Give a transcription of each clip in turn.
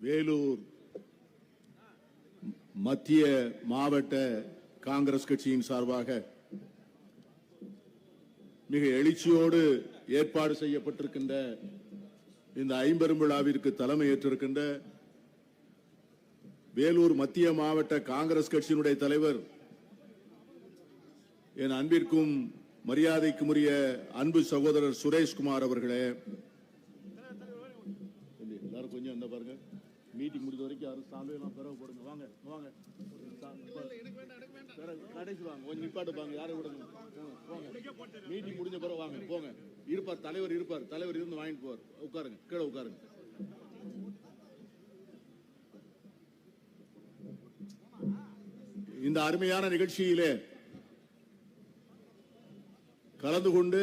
வேலூர் மத்திய மாவட்ட காங்கிரஸ் கட்சியின் சார்பாக மிக எழுச்சியோடு ஏற்பாடு செய்யப்பட்டிருக்கின்ற இந்த ஐம்பெரும்பிழாவிற்கு தலைமை ஏற்றிருக்கின்ற வேலூர் மத்திய மாவட்ட காங்கிரஸ் கட்சியினுடைய தலைவர் என் அன்பிற்கும் மரியாதைக்குரிய அன்பு சகோதரர் சுரேஷ்குமார் அவர்களே தம்பி, எல்லாரும் கொஞ்சம் இந்த பாருங்க மீட்டிங் முடிஞ்ச வரைக்கும் யாரும் சால்வே எல்லாம் பிறகு போடுங்க. வாங்க வாங்க. கடைசி வாங்க கொஞ்சம் நிப்பாட்டு வாங்க யாரும் விடுங்க போங்க, போங்க. மீட்டிங் முடிஞ்ச பிறகு வாங்க போங்க. இருப்பார் தலைவர் இருப்பார். தலைவர் இருந்து வாங்கிட்டு போவார். உட்காருங்க கீழே உட்காருங்க. இந்த அருமையான நிகழ்ச்சியிலே கலந்து கொண்டு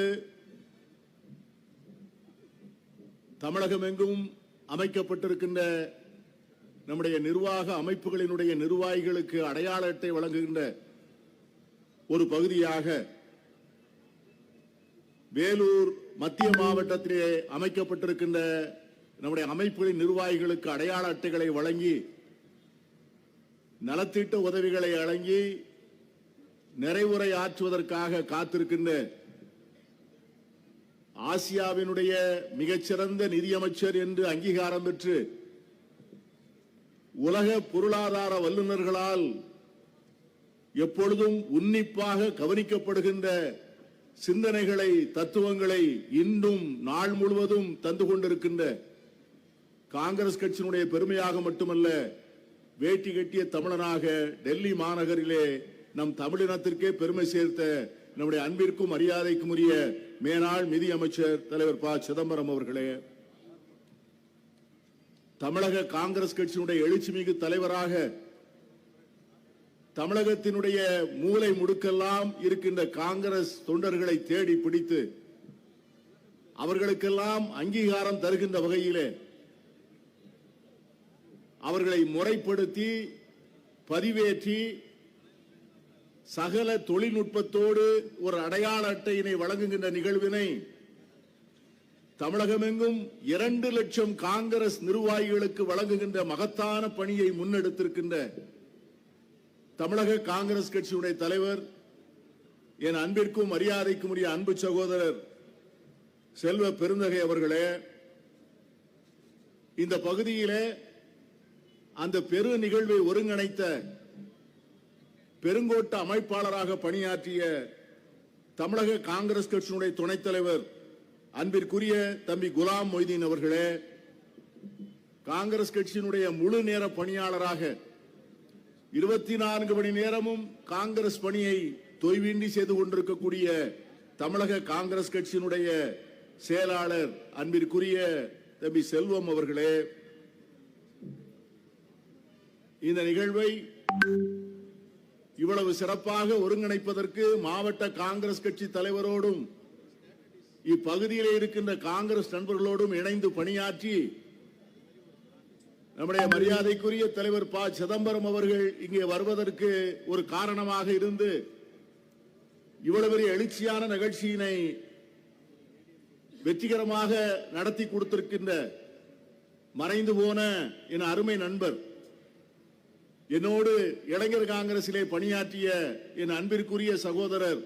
தமிழகம் எங்கும் அமைக்கப்பட்டிருக்கின்ற நம்முடைய நிர்வாக அமைப்புகளினுடைய நிர்வாகிகளுக்கு அடையாள அட்டை வழங்குகின்ற ஒரு பகுதியாக வேலூர் மத்திய மாவட்டத்திலே அமைக்கப்பட்டிருக்கின்ற நம்முடைய அமைப்புகளின் நிர்வாகிகளுக்கு அடையாள அட்டைகளை வழங்கி நலத்திட்ட உதவிகளை வழங்கி நிறைவுரை ஆற்றுவதற்காக காத்திருக்கின்ற ஆசியாவினுடைய மிகச்சிறந்த நிதியமைச்சர் என்று அங்கீகாரம் பெற்று உலக பொருளாதார வல்லுநர்களால் எப்பொழுதும் உன்னிப்பாக கவனிக்கப்படுகின்ற சிந்தனைகளை தத்துவங்களை இன்றும் நாள் முழுவதும் தந்து கொண்டிருக்கின்ற காங்கிரஸ் கட்சியினுடைய பெருமையாக மட்டுமல்ல வேட்டி கட்டிய தமிழனாக டெல்லி மாநகரிலே நம் தமிழினத்திற்கே பெருமை சேர்த்த நம்முடைய அன்பிற்கும் மரியாதைக்கும் உரிய மேனாள் நிதி அமைச்சர் தலைவர் ப. சிதம்பரம் அவர்களே. தமிழக காங்கிரஸ் கட்சியினுடைய எழுச்சிமிகு தலைவராக தமிழகத்தினுடைய மூலை முடுக்கெல்லாம் இருக்கின்ற காங்கிரஸ் தொண்டர்களை தேடி பிடித்து அவர்களுக்கெல்லாம் அங்கீகாரம் தருகின்ற வகையிலே அவர்களை முறைப்படுத்தி பதிவேற்றி சகல தொழில்நுட்பத்தோடு ஒரு அடையாள அட்டையினை வழங்குகின்ற நிகழ்வினை தமிழகமெங்கும் இரண்டு லட்சம் காங்கிரஸ் நிர்வாகிகளுக்கு வழங்குகின்ற மகத்தான பணியை முன்னெடுத்திருக்கின்ற தமிழக காங்கிரஸ் கட்சியுடைய தலைவர் என் அன்பிற்கும் மரியாதைக்கும் உரிய அன்பு சகோதரர் செல்வ பெருந்தகை அவர்களே இந்த பகுதியிலே அந்த பெரு நிகழ்வை ஒருங்கிணைத்த பெருங்கோட்ட அமைப்பாளராக பணியாற்றிய தமிழக காங்கிரஸ் கட்சியினுடைய துணைத் தலைவர் அன்பிற்குரிய தம்பி குலாம் மொய்தீன் அவர்களே காங்கிரஸ் கட்சியினுடைய முழு நேர பணியாளராக இருபத்தி நான்கு மணி நேரமும் காங்கிரஸ் பணியை தொய்வின்றி செய்து கொண்டிருக்கக்கூடிய தமிழக காங்கிரஸ் கட்சியினுடைய செயலாளர் அன்பிற்குரிய தம்பி செல்வம் அவர்களே இந்த நிகழ்வை இவ்வளவு சிறப்பாக ஒருங்கிணைப்பதற்கு மாவட்ட காங்கிரஸ் கட்சி தலைவரோடும் இப்பகுதியிலே இருக்கின்ற காங்கிரஸ் நண்பர்களோடும் இணைந்து பணியாற்றி நம்முடைய மரியாதைக்குரிய தலைவர் ப. சிதம்பரம் அவர்கள் இங்கே வருவதற்கு ஒரு காரணமாக இருந்து இவ்வளவு பெரிய எழுச்சியான நிகழ்ச்சியினை வெற்றிகரமாக நடத்தி கொடுத்திருக்கின்ற மறைந்து போன என் அருமை நண்பர் என்னோடு இளைஞர் காங்கிரசிலே பணியாற்றிய என் அன்பிற்குரிய சகோதரர்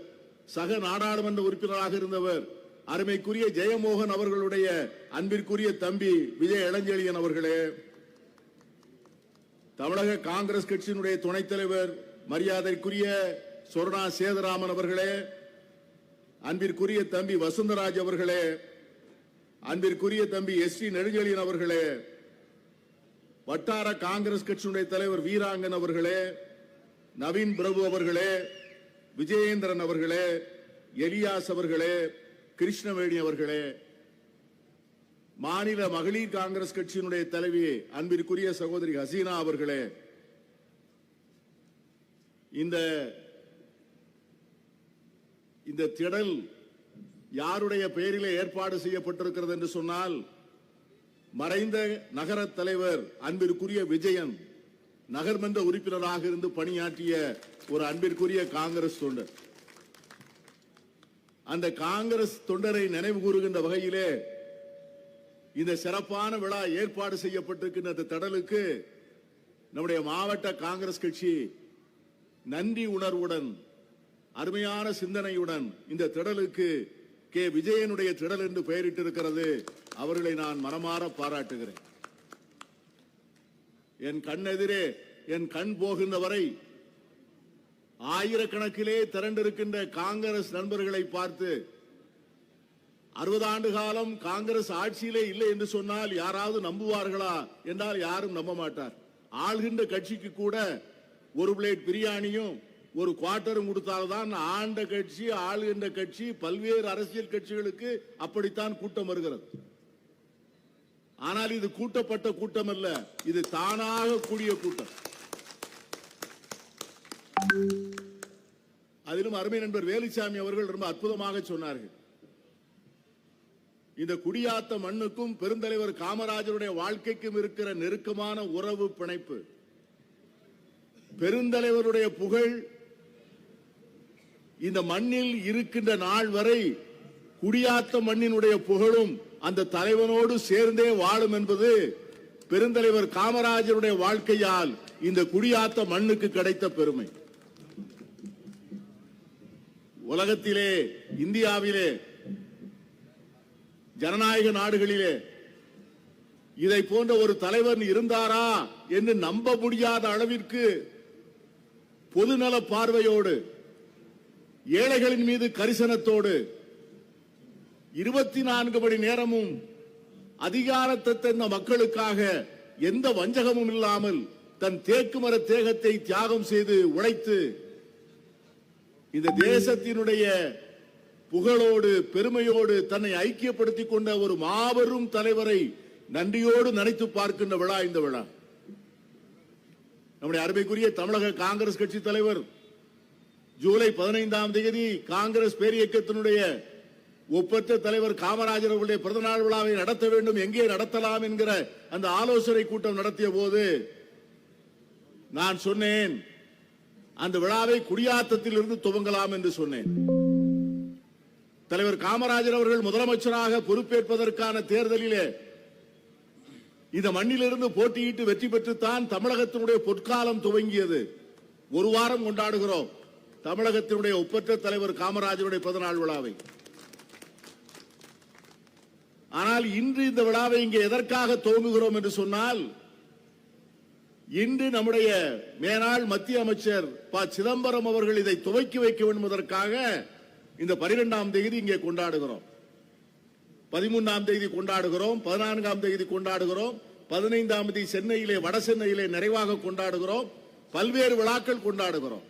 சக நாடாளுமன்ற உறுப்பினராக இருந்தவர் அருமைக்குரிய ஜெயமோகன் அவர்களுடைய அன்பிற்குரிய தம்பி விஜய் இளஞ்செழியன் அவர்களே தமிழக காங்கிரஸ் கட்சியினுடைய துணைத் தலைவர் மரியாதைக்குரிய சொர்ணா சேதராமன் அவர்களே அன்பிற்குரிய தம்பி வசுந்தராஜ் அவர்களே அன்பிற்குரிய தம்பி எஸ் டி நெடுஞ்செழியன் அவர்களே வட்டார காங்கிரஸ் கட்சியினுடைய தலைவர் வீராங்கன் அவர்களே நவீன் பிரபு அவர்களே விஜயேந்திரன் அவர்களே எலியாஸ் அவர்களே கிருஷ்ணவேணி அவர்களே மாநில மகளிர் காங்கிரஸ் கட்சியினுடைய தலைவி அன்பிற்குரிய சகோதரி ஹசீனா அவர்களே இந்த இந்த திடல் யாருடைய பெயரிலே ஏற்பாடு செய்யப்பட்டிருக்கிறது என்று சொன்னால் மறைந்த நகர தலைவர் அன்பிற்குரிய விஜயன் நகர்மன்ற உறுப்பினராக இருந்து பணியாற்றிய ஒரு அன்பிற்குரிய காங்கிரஸ் தொண்டர். அந்த காங்கிரஸ் தொண்டரை நினைவு கூறுகின்ற வகையிலே இந்த சிறப்பான விழா ஏற்பாடு செய்யப்பட்டிருக்கின்ற இந்த திடலுக்கு நம்முடைய மாவட்ட காங்கிரஸ் கட்சி நன்றி உணர்வுடன் அருமையான சிந்தனையுடன் இந்த திடலுக்கு கே. விஜயனுடைய திடல் என்று பெயரிட்டிருக்கிறது. அவர்களை நான் மனமாற பாராட்டுகிறேன். என் கண்ணெதிரே என் கண் போகின்ற வரை ஆயிரக்கணக்கிலே திரண்டிருக்கின்ற காங்கிரஸ் நண்பர்களை பார்த்து அறுபது ஆண்டு காலம் காங்கிரஸ் ஆட்சியிலே இல்லை என்று சொன்னால் யாராவது நம்புவார்களா? என்றால் யாரும் நம்ப மாட்டார். ஆள்கின்ற கட்சிக்கு கூட ஒரு பிளேட் பிரியாணியும் ஒரு குவார்ட்டரும் கொடுத்தால்தான் ஆண்ட கட்சி ஆளுகின்ற கட்சி பல்வேறு அரசியல் கட்சிகளுக்கு அப்படித்தான் கூட்டம் வருகிறது. ஆனால் இது கூட்டப்பட்ட கூட்டம் அல்ல இது தானாக கூடிய கூட்டம். அதிலும் அருமை நண்பர் வேலுசாமி அவர்கள் ரொம்ப அற்புதமாக சொன்னார்கள். இந்த குடியாத்த மண்ணுக்கும் பெருந்தலைவர் காமராஜருடைய வாழ்க்கைக்கும் இருக்கிற நெருக்கமான உறவு பிணைப்பு பெருந்தலைவருடைய புகழ் இந்த மண்ணில் இருக்கின்ற நாள் வரை குடியாத்த மண்ணினுடைய புகழும் அந்த தலைவனோடு சேர்ந்தே வாழும் என்பது பெருந்தலைவர் காமராஜருடைய வாழ்க்கையால் இந்த குடியாத்த மண்ணுக்கு கிடைத்த பெருமை. உலகத்திலே இந்தியாவிலே ஜனநாயக நாடுகளிலே இதை போன்ற ஒரு தலைவர் இருந்தாரா என்று நம்ப முடியாத அளவிற்கு பொதுநல பார்வையோடு ஏழைகளின் மீது கரிசனத்தோடு இருபத்தி நான்கு மணி நேரமும் அதிகாரத்தை தந்த மக்களுக்காக எந்த வஞ்சகமும் இல்லாமல் தன் தேக்கு மர தேகத்தை தியாகம் செய்து உழைத்து இந்த தேசத்தினுடைய புகழோடு பெருமையோடு தன்னை ஐக்கியப்படுத்திக் கொண்ட ஒரு மாபெரும் தலைவரை நன்றியோடு நினைத்து பார்க்கின்ற விழா இந்த விழா. நம்முடைய அருமைக்குரிய தமிழக காங்கிரஸ் கட்சி தலைவர் ஜூலை பதினைந்தாம் தேதி காங்கிரஸ் பேரியக்கத்தினுடைய ஒப்பற்ற தலைவர் காமராஜர் அவர்களுடைய பிறந்தநாள் விழாவை நடத்த வேண்டும் எங்கே நடத்தலாம் என்கிற அந்த ஆலோசனை கூட்டம் நடத்திய போது நான் சொன்னேன் அந்த விழாவை குடியாத்தத்தில் இருந்து துவங்கலாம் என்று சொன்னேன். தலைவர் காமராஜர் அவர்கள் முதலமைச்சராக பொறுப்பேற்பதற்கான தேர்தலிலே இந்த மண்ணிலிருந்து போட்டியிட்டு வெற்றி பெற்றுத்தான் தமிழகத்தினுடைய பொற்காலம் துவங்கியது. ஒரு வாரம் கொண்டாடுகிறோம் தமிழகத்தினுடைய ஒப்பற்ற தலைவர் காமராஜருடைய பிறந்தநாள் விழாவை. ஆனால் இன்று இந்த விழாவை இங்கே எதற்காக துவங்குகிறோம் என்று சொன்னால் இன்று நம்முடைய மேனாள் மத்திய அமைச்சர் ப. சிதம்பரம் அவர்கள் இதை துவக்கி வைக்க வேண்டுவதற்காக இந்த பனிரெண்டாம் தேதி இங்கே கொண்டாடுகிறோம். பதிமூன்றாம் தேதி கொண்டாடுகிறோம் பதினான்காம் தேதி கொண்டாடுகிறோம் பதினைந்தாம் தேதி சென்னையிலே வட சென்னையிலே நிறைவாக கொண்டாடுகிறோம் பல்வேறு விழாக்கள் கொண்டாடுகிறோம்.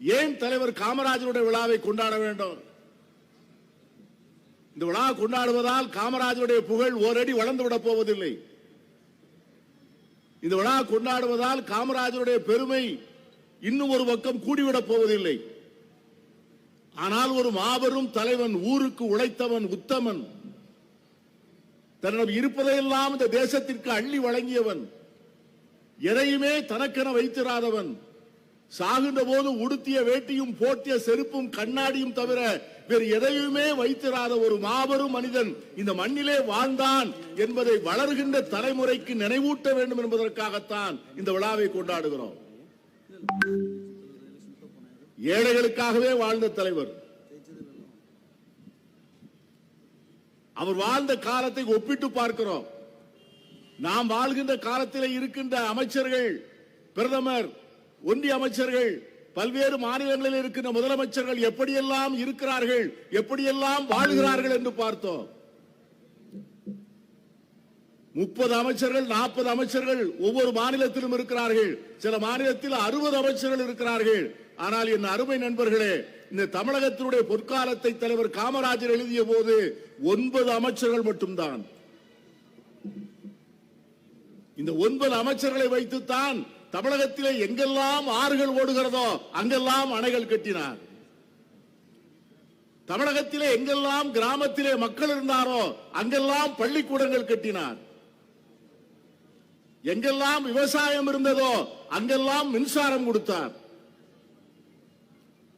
ஏன் தலைவர் காமராஜருடைய விழாவை கொண்டாட வேண்டும்? இந்த விழா கொண்டாடுவதால் காமராஜருடைய புகழ் ஓரடி வளர்ந்து விட போவதில்லை. இந்த விழா கொண்டாடுவதால் காமராஜருடைய பெருமை இன்னும் ஒரு பக்கம் கூடிவிடப் போவதில்லை. ஆனால் ஒரு மாபெரும் தலைவன் ஊருக்கு உழைத்தவன் உத்தமன் தன்னிடம் இருப்பதையெல்லாம் இந்த தேசத்திற்கு அள்ளி வழங்கியவன் எதையுமே தனக்கென வைத்திராதவன் சாகின்ற போது உடுத்திய வேட்டியும் போட்டிய செருப்பும் கண்ணாடியும் தவிர வேறு எதையுமே வைத்திராத ஒரு மாபெரும் மனிதன் இந்த மண்ணிலே வாழ்ந்தான் என்பதை வளர்கின்ற தலைமுறைக்கு நினைவூட்ட வேண்டும் என்பதற்காகத்தான் இந்த விழாவை கொண்டாடுகிறோம். ஏழைகளுக்காகவே வாழ்ந்த தலைவர். அவர் வாழ்ந்த காலத்தை ஒப்பிட்டு பார்க்கிறோம். நாம் வாழ்கின்ற காலத்தில் இருக்கின்ற அமைச்சர்கள் பிரதமர் ஒன்றிய அமைச்சர்கள் பல்வேறு மாநிலங்களில் இருக்கின்ற முதலமைச்சர்கள் எப்படியெல்லாம் இருக்கிறார்கள் எப்படியெல்லாம் வாழ்கிறார்கள் என்று பார்த்தோம். முப்பது அமைச்சர்கள் நாற்பது அமைச்சர்கள் ஒவ்வொரு மாநிலத்திலும் இருக்கிறார்கள். சில மாநிலத்தில் அறுபது அமைச்சர்கள் இருக்கிறார்கள். ஆனால் என் அருமை நண்பர்களே இந்த தமிழகத்தினுடைய பொற்காலத்தை தலைவர் காமராஜர் எழுதிய போது ஒன்பது அமைச்சர்கள் மட்டும்தான். இந்த ஒன்பது அமைச்சர்களை வைத்துத்தான் தமிழகத்திலே எங்கெல்லாம் ஆறுகள் ஓடுகிறதோ அங்கெல்லாம் அணைகள் கட்டினார். தமிழகத்திலே எங்கெல்லாம் கிராமத்திலே மக்கள் இருந்தாரோ அங்கெல்லாம் பள்ளிக்கூடங்கள் கட்டினார். எங்கெல்லாம் விவசாயம் இருந்ததோ அங்கெல்லாம் மின்சாரம் கொடுத்தார்.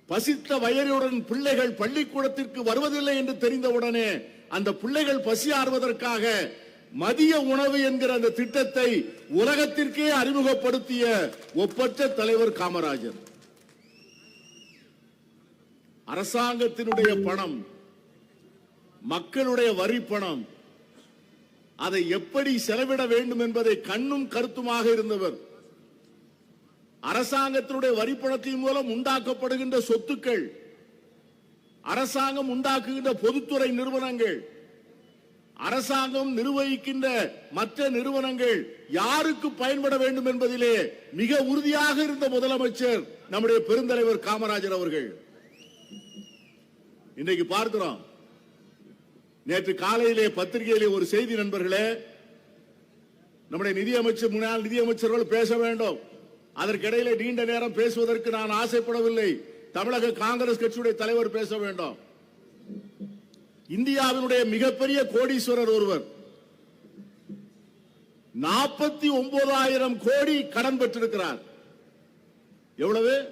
பசித்த வயலுடன் பிள்ளைகள் பள்ளிக்கூடத்திற்கு வருவதில்லை என்று தெரிந்தவுடனே அந்த பிள்ளைகள் பசி ஆறுவதற்காக மதிய உணவு என்கிற அந்த திட்டத்தை உலகத்திற்கே அறிமுகப்படுத்திய ஒப்பற்ற தலைவர் காமராஜர். அரசாங்கத்தினுடைய பணம் மக்களுடைய வரி பணம் அதை எப்படி செலவிட வேண்டும் என்பதை கண்ணும் கருத்துமாக இருந்தவர். அரசாங்கத்தினுடைய வரி பணத்தின் மூலம் உண்டாக்கப்படுகின்ற சொத்துக்கள் அரசாங்கம் உண்டாக்குகின்ற பொதுத்துறை நிறுவனங்கள் அரசாங்கம் நிர்வகிக்கின்ற மற்ற நிறுவனங்கள் யாருக்கு பயன்பட வேண்டும் என்பதிலே மிக உறுதியாக இருந்த முதலமைச்சர் நம்முடைய பெருந்தலைவர் காமராஜர் அவர்கள். இன்றைக்கு பார்க்கிறோம். நேற்று காலையிலே பத்திரிகையிலே ஒரு செய்தி நண்பர்களே நம்முடைய நிதியமைச்சர் முன்னாள் நிதியமைச்சர்கள் பேச வேண்டும். அதற்கிடையிலே நீண்ட நேரம் பேசுவதற்கு நான் ஆசைப்படவில்லை. தமிழக காங்கிரஸ் கட்சியுடைய தலைவர் பேச வேண்டும். இந்தியாவினுடைய மிகப்பெரிய கோடீஸ்வரர் ஒருவர். நாற்பத்தி ஒன்பதாயிரம் கோடி கடன் பெற்றிருக்கிறார். எவ்வளவு?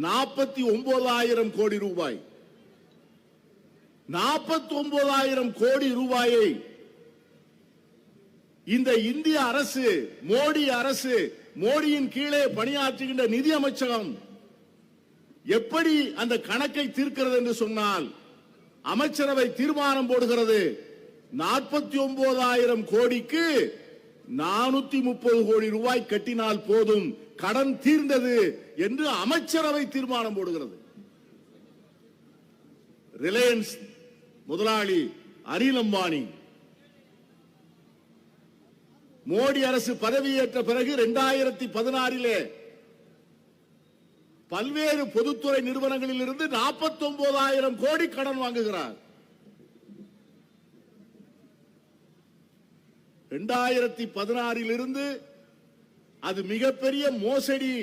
நாற்பத்தி ஒன்பதாயிரம் கோடி ரூபாய். நாற்பத்தி ஒன்பதாயிரம் கோடி ரூபாயை இந்த இந்திய அரசு மோடி அரசு மோடியின் கீழே பணியாற்றுகின்ற நிதி அமைச்சகம் எப்படி அந்த கணக்கை தீர்க்கிறது என்று சொன்னால் அமைச்சரவை தீர்மானம் போடுகிறது. நாற்பத்தி ஒன்பதாயிரம் கோடிக்கு நானூத்தி முப்பது கோடி ரூபாய் கட்டினால் போதும். கடன் தீர்ந்தது என்று அமைச்சரவை தீர்மானம் போடுகிறது. ரிலையன்ஸ் முதலாளி அனில் அம்பானி. மோடி அரசு பதவியேற்ற பிறகு இரண்டாயிரத்தி பதினாறிலே பல்வேறு பொதுத்துறை நிறுவனங்களில் இருந்து நாற்பத்தி ஒன்பதாயிரம் கோடி கடன் வாங்குகிறார். இரண்டாயிரத்தி பதினாறில் இருந்து அது மிகப்பெரிய மோசடி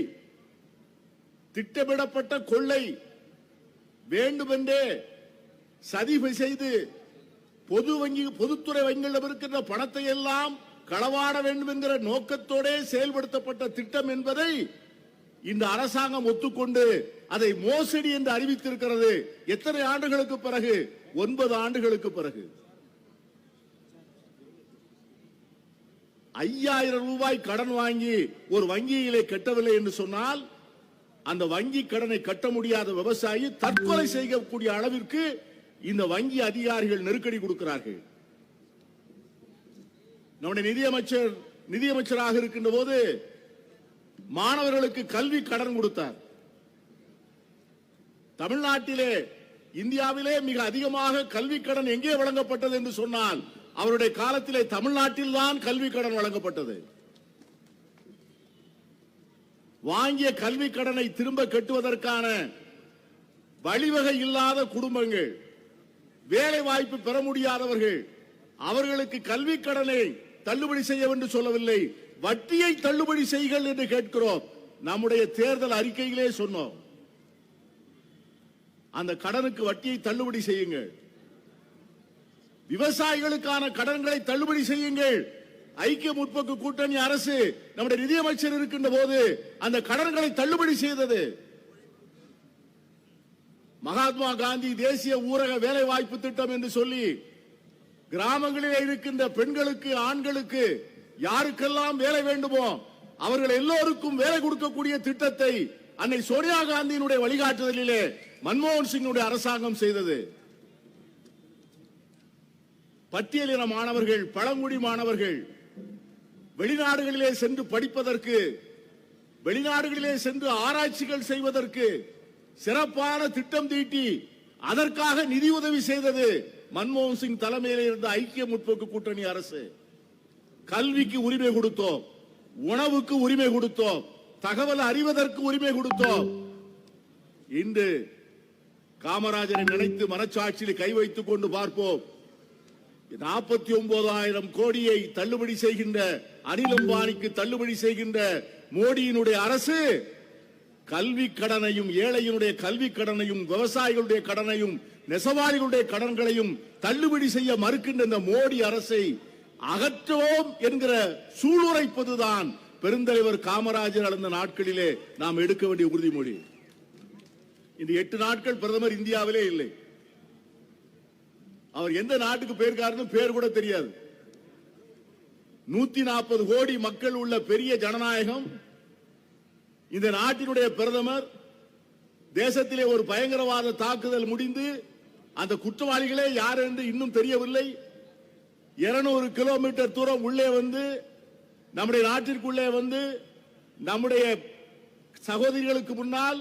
திட்டமிடப்பட்ட கொள்ளை வேண்டுமென்றே சதி செய்து பொது வங்கி பொதுத்துறை வங்கிகளிடம் இருக்கின்ற பணத்தை எல்லாம் களவாட வேண்டும் என்கிற நோக்கத்தோட செயல்படுத்தப்பட்ட திட்டம் என்பதை இந்த அரசாங்கம் ஒத்துக்கொண்டு அதை மோசடி என்று அறிவித்திருக்கிறது. எத்தனை ஆண்டுகளுக்கு பிறகு? ஒன்பது ஆண்டுகளுக்கு பிறகு. ஐயாயிரம் ரூபாய் கடன் வாங்கி ஒரு வங்கியிலே கட்டவில்லை என்று சொன்னால் அந்த வங்கி கடனை கட்ட முடியாத விவசாயி தற்கொலை செய்யக்கூடிய அளவிற்கு இந்த வங்கி அதிகாரிகள் நெருக்கடி கொடுக்கிறார்கள். நம்முடைய நிதியமைச்சர் நிதியமைச்சராக இருக்கின்ற போது மாணவர்களுக்கு கல்வி கடன் கொடுத்தார். தமிழ்நாட்டிலே இந்தியாவிலே மிக அதிகமாக கல்வி கடன் எங்கே வழங்கப்பட்டது என்று சொன்னால் அவருடைய காலத்திலே தமிழ்நாட்டில் தான் கல்வி கடன் வழங்கப்பட்டது. வாங்கிய கல்வி கடனை திரும்ப கட்டுவதற்கான வழிவகை இல்லாத குடும்பங்கள் வேலை வாய்ப்பு பெற முடியாதவர்கள் அவர்களுக்கு கல்வி கடனை தள்ளுபடி செய்ய வேண்டும் சொல்லவில்லை. வட்டியை தள்ளுபடி செய்கள் என்று கேட்கிறோம். நம்முடைய தேர்தல் அறிக்கையிலே சொன்னோம். அந்த கடனுக்கு வட்டியை தள்ளுபடி செய்யுங்கள். விவசாயிகளுக்கான கடன்களை தள்ளுபடி செய்யுங்கள். ஐக்கிய முற்போக்கு கூட்டணி அரசு நம்முடைய நிதியமைச்சர் இருக்கின்ற போது அந்த கடன்களை தள்ளுபடி செய்தது. மகாத்மா காந்தி தேசிய ஊரக வேலை வாய்ப்பு திட்டம் என்று சொல்லி கிராமங்களில் இருக்கின்ற பெண்களுக்கு ஆண்களுக்கு யாருக்கெல்லாம் வேலை வேண்டுமோ அவர்கள் எல்லோருக்கும் வேலை கொடுக்கக்கூடிய திட்டத்தை அன்னை சோனியா காந்தியினுடைய வழிகாட்டுதலிலே மன்மோகன் சிங்குடைய அரசாங்கம் செய்தது. பட்டியலின மாணவர்கள் பழங்குடி மாணவர்கள் வெளிநாடுகளிலே சென்று படிப்பதற்கு வெளிநாடுகளிலே சென்று ஆராய்ச்சிகள் செய்வதற்கு சிறப்பான திட்டம் தீட்டி அதற்காக நிதியுதவி செய்தது மன்மோகன் சிங் தலைமையில் இருந்த ஐக்கிய முற்போக்கு கூட்டணி அரசு. கல்விக்கு உரிமை கொடுத்தோம். உணவுக்கு உரிமை கொடுத்தோம். தகவல் அறிவதற்கு உரிமை கொடுத்தோம். இன்று காமராஜரை நினைத்து மனச்சாட்சியில் கை வைத்துக் கொண்டு பார்ப்போம். நாற்பத்தி ஒன்பதாயிரம் கோடியை தள்ளுபடி செய்கின்ற அனில் அம்பானிக்கு தள்ளுபடி செய்கின்ற மோடியினுடைய அரசு கல்வி கடனையும் ஏழையினுடைய கல்வி கடனையும் விவசாயிகளுடைய கடனையும் நெசவாளிகளுடைய கடன்களையும் தள்ளுபடி செய்ய மறுக்கின்ற இந்த மோடி அரசை அகற்றுவோம் என்கிற சூளுரைப்பதுதான் பெருந்தலைவர் காமராஜர் அந்த நாட்களிலே நாம் எடுக்க வேண்டிய உறுதிமொழி. இந்த எட்டு நாட்கள் பிரதமர் இந்தியாவிலே இல்லை. அவர் எந்த நாட்டுக்கு போயிருக்காருன்னு பேர் கூட தெரியாது. நூத்தி நாற்பது கோடி மக்கள் உள்ள பெரிய ஜனநாயகம் இந்த நாட்டினுடைய பிரதமர் தேசத்திலே ஒரு பயங்கரவாத தாக்குதல் முடிந்து அந்த குற்றவாளிகளே யார் என்று இன்னும் தெரியவில்லை. 200 கிலோமீட்டர் தூரம் உள்ளே வந்து நம்முடைய நாட்டிற்குள்ளே வந்து நம்முடைய சகோதரிகளுக்கு முன்னால்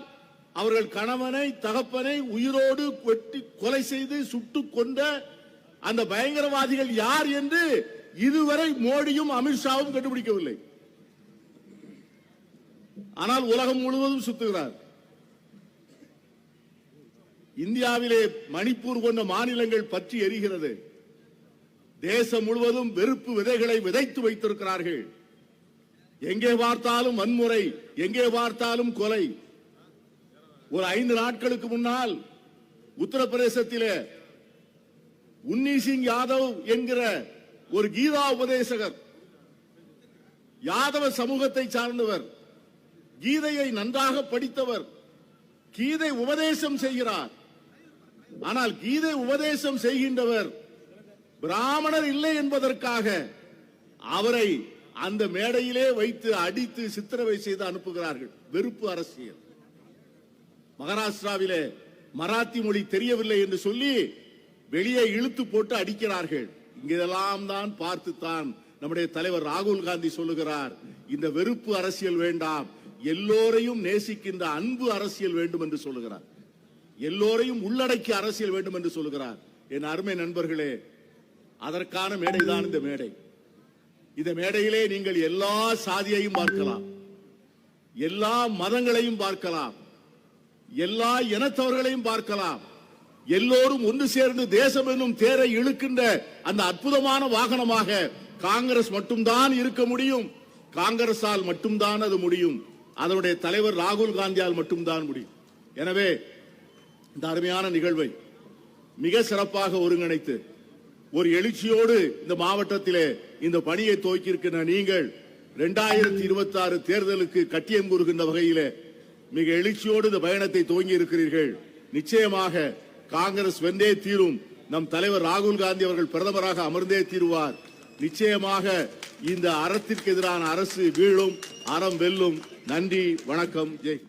அவர்கள் கணவனை தகப்பனை உயிரோடு வெட்டி கொலை செய்து சுட்டு கொண்ட அந்த பயங்கரவாதிகள் யார் என்று இதுவரை மோடியும் அமித்ஷாவும் கண்டுபிடிக்கவில்லை. ஆனால் உலகம் முழுவதும் சுத்துகிறார். இந்தியாவிலே மணிப்பூர் கொண்ட மாநிலங்கள் பற்றி எரிகிறது. தேசம் முழுவதும் வெறுப்பு விதைகளை விதைத்து வைத்திருக்கிறார்கள். எங்கே பார்த்தாலும் வன்முறை எங்கே பார்த்தாலும் கொலை. ஒரு ஐந்து நாட்களுக்கு முன்னால் உத்தரப்பிரதேசத்தில் உன்னி சிங் யாதவ் என்கிற ஒரு கீதா உபதேசகர் யாதவ சமூகத்தை சார்ந்தவர் கீதையை நன்றாக படித்தவர் கீதை உபதேசம் செய்கிறார். ஆனால் கீதை உபதேசம் செய்கின்றவர் பிராமணர் இல்லை என்பதற்காக அவரை அந்த மேடையிலே வைத்து அடித்து சித்திரவை செய்து அனுப்புகிறார்கள். வெறுப்பு அரசியல். மகாராஷ்டிராவிலே மராத்தி மொழி தெரியவில்லை என்று சொல்லி வெளியே இழுத்து போட்டு அடிக்கிறார்கள். இங்கெல்லாம் தான் பார்த்துத்தான் நம்முடைய தலைவர் ராகுல் காந்தி சொல்லுகிறார். இந்த வெறுப்பு அரசியல் வேண்டாம். எல்லோரையும் நேசிக்கின்ற அன்பு அரசியல் வேண்டும் என்று சொல்லுகிறார். எல்லோரையும் உள்ளடக்கிய அரசியல் வேண்டும் என்று சொல்லுகிறார். என் அருமை நண்பர்களே அதற்கான மேடைதான் இந்த மேடை. இந்த மேடையிலே நீங்கள் எல்லா சாதியையும் பார்க்கலாம். எல்லா மதங்களையும் பார்க்கலாம். எல்லா இனத்தவர்களையும் பார்க்கலாம். எல்லோரும் ஒன்று சேர்ந்து தேசம் என்னும் தேரை இழுக்கின்ற அந்த அற்புதமான வாகனமாக காங்கிரஸ் மட்டும்தான் இருக்க முடியும். காங்கிரஸால் மட்டும்தான் அது முடியும். அதனுடைய தலைவர் ராகுல் காந்தியால் மட்டும்தான் முடியும். எனவே இந்த அருமையான நிகழ்வை மிக சிறப்பாக ஒருங்கிணைத்து ஒரு எழுச்சியோடு இந்த மாவட்டத்திலே இந்த பணியை துவக்கியிருக்கின்ற நீங்கள் இரண்டாயிரத்தி இருபத்தி ஆறு தேர்தலுக்கு கட்டியம் கூறுகின்ற வகையிலே மிக எழுச்சியோடு இந்த பயணத்தை துவங்கி இருக்கிறீர்கள் நிச்சயமாக காங்கிரஸ் வென்றே தீரும். நம் தலைவர் ராகுல் காந்தி அவர்கள் பிரதமராக அமர்ந்தே தீருவார். நிச்சயமாக இந்த அறத்திற்கு எதிரான அரசு வீழும். அறம் வெல்லும். நன்றி வணக்கம். ஜெய்